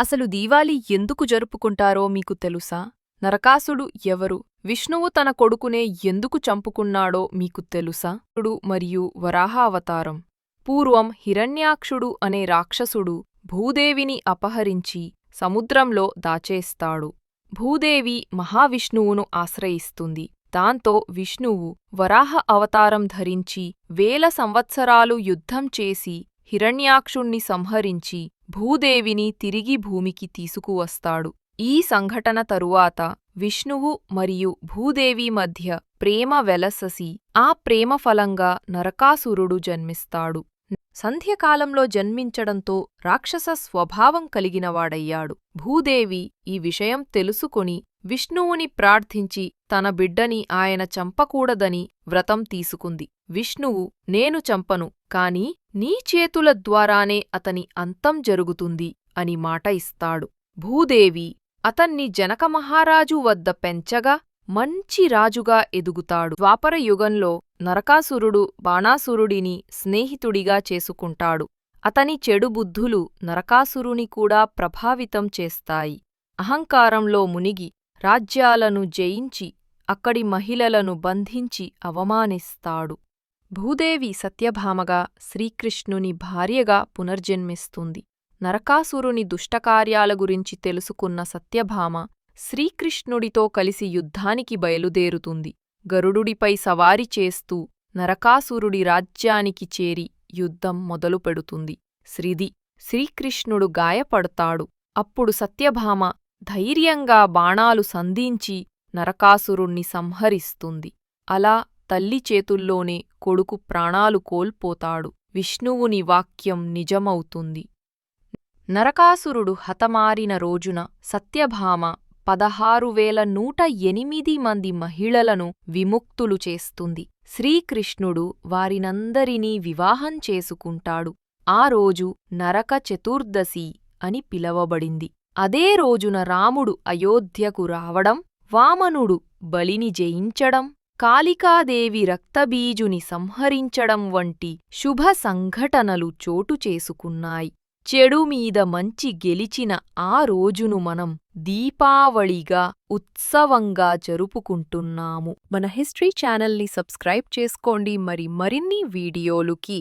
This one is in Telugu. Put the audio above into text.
అసలు దీవాలి ఎందుకు జరుపుకుంటారో మీకు తెలుసా? నరకాసుడు ఎవరు? విష్ణువు తన కొడుకునే ఎందుకు చంపుకున్నాడో మీకు తెలుసా? డు మరియు వరాహ అవతారం పూర్వం హిరణ్యాక్షుడు అనే రాక్షసుడు భూదేవిని అపహరించి సముద్రంలో దాచేస్తాడు. భూదేవి మహావిష్ణువును ఆశ్రయిస్తుంది. దాంతో విష్ణువు వరాహ అవతారం ధరించి వేల సంవత్సరాలు యుద్ధం చేసి హిరణ్యాక్షుణ్ణి సంహరించి భూదేవిని తిరిగి భూమికి తీసుకువస్తాడు. ఈ సంఘటన తరువాత విష్ణువు మరియు భూదేవి మధ్య ప్రేమ వెలససి ఆ ప్రేమ ఫలంగా నరకాసురుడు జన్మిస్తాడు. సంధ్యకాలంలో జన్మించడంతో రాక్షస స్వభావం కలిగినవాడయ్యాడు. భూదేవి ఈ విషయం తెలుసుకొని విష్ణువుని ప్రార్థించి తన బిడ్డని ఆయన చంపకూడదని వ్రతం తీసుకుంది. విష్ణువు నేను చంపను కాని నీ చేతుల ద్వారానే అతని అంతం జరుగుతుంది అని మాట ఇస్తాడు. భూదేవి అతన్ని జనకమహారాజు వద్ద పెంచగా మంచి రాజుగా ఎదుగుతాడు. ద్వాపర యుగంలో నరకాసురుడు బాణాసురుడిని స్నేహితుడిగా చేసుకుంటాడు. అతని చెడు బుద్ధులు నరకాసురుని కూడా ప్రభావితం చేస్తాయి. అహంకారంలో మునిగి రాజ్యాలను జయించి అక్కడి మహిళలను బంధించి అవమానిస్తాడు. భూదేవి సత్యభామగా శ్రీకృష్ణుని భార్యగా పునర్జన్మిస్తుంది. నరకాసురుని దుష్టకార్యాల గురించి తెలుసుకున్న సత్యభామ శ్రీకృష్ణుడితో కలిసి యుద్ధానికి బయలుదేరుతుంది. గరుడుడిపై సవారి చేస్తూ నరకాసురుడి రాజ్యానికి చేరి యుద్ధం మొదలుపెడుతుంది. శ్రీది శ్రీకృష్ణుడు గాయపడతాడు. అప్పుడు సత్యభామ ధైర్యంగా బాణాలు సంధించి నరకాసురుణ్ణి సంహరిస్తుంది. అలా తల్లి చేతుల్లోనే కొడుకు ప్రాణాలు కోల్పోతాడు. విష్ణువుని వాక్యం నిజమవుతుంది. నరకాసురుడు హతమారిన రోజున సత్యభామ పదహారు వేల నూట ఎనిమిది మంది మహిళలను విముక్తులు చేస్తుంది. శ్రీకృష్ణుడు వారినందరినీ వివాహం చేసుకుంటాడు. ఆ రోజు నరక చతుర్దశి అని పిలవబడింది. అదే రోజున రాముడు అయోధ్యకు రావడం వామనుడు బలిని జయించడం కాళికాదేవి రక్తబీజుని సంహరించడం వంటి శుభ సంఘటనలు చోటు చేసుకున్నాయి. చెడు మీద మంచి గెలిచిన ఆ రోజును మనం దీపావళిగా ఉత్సవంగా జరుపుకుంటున్నాము. మన హిస్టరీ ఛానల్ని సబ్స్క్రైబ్ చేసుకోండి. మరి మరిన్ని వీడియోలుకి